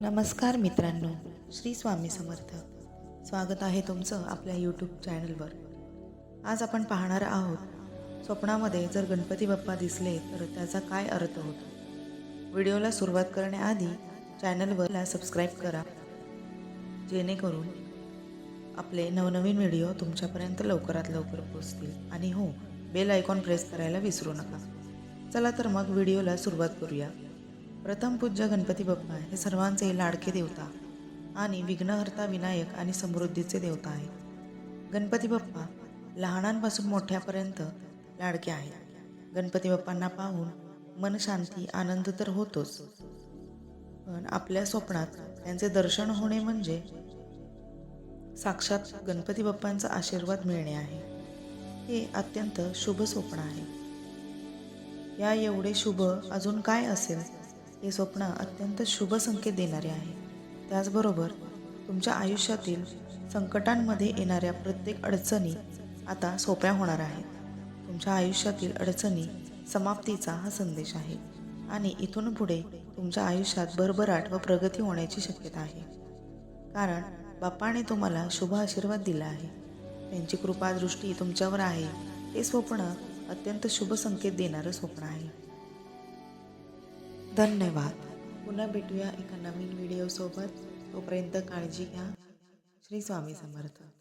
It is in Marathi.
नमस्कार मित्रांनो श्री स्वामी समर्थ. स्वागत आहे तुमचं आपल्या यूट्यूब चॅनलवर आज आपण पाहणार आहोत स्वप्नामध्ये जर गणपती बाप्पा दिसले तर त्याचा काय अर्थ होतो? व्हिडिओला सुरुवात करण्याआधी चॅनलवरला सबस्क्राईब करा. जेणेकरून आपले नवनवीन व्हिडिओ तुमच्यापर्यंत लवकरात लवकर पोचतील आणि हो बेल आयकॉन प्रेस करायला विसरू नका. चला तर मग व्हिडिओला सुरुवात करूया. प्रथम पूज्य गणपती बाप्पा हे सर्वांचे लाडके देवता आणि विघ्नहर्ता विनायक आणि समृद्धीचे देवता आहेत. गणपती बाप्पा लहानांपासून मोठ्यापर्यंत लाडके आहेत. गणपती बाप्पांना पाहून मन शांती आनंद तर होतोच. पण आपल्या स्वप्नात त्यांचे दर्शन होणे म्हणजे साक्षात गणपती बाप्पांचा आशीर्वाद मिळणे आहे. हे अत्यंत शुभ स्वप्न आहे. या एवढे शुभ अजून काय असेल? हे स्वप्न अत्यंत शुभ संकेत देणारे आहे. त्याचबरोबर तुमच्या आयुष्यातील संकटांमध्ये येणाऱ्या प्रत्येक अडचणी आता सोप्या होणार आहेत. तुमच्या आयुष्यातील अडचणी समाप्तीचा हा संदेश आहे आणि इथून पुढे तुमच्या आयुष्यात भरभराट व प्रगती होण्याची शक्यता आहे. कारण बाप्पाने तुम्हाला शुभ आशीर्वाद दिला आहे. त्यांची कृपा दृष्टी तुमच्यावर आहे. हे स्वप्न अत्यंत शुभ संकेत देणारं स्वप्न आहे. धन्यवाद. पुन्हा भेटूया एका नवीन व्हिडिओसोबत तोपर्यंत काळजी घ्या. श्री स्वामी समर्थ.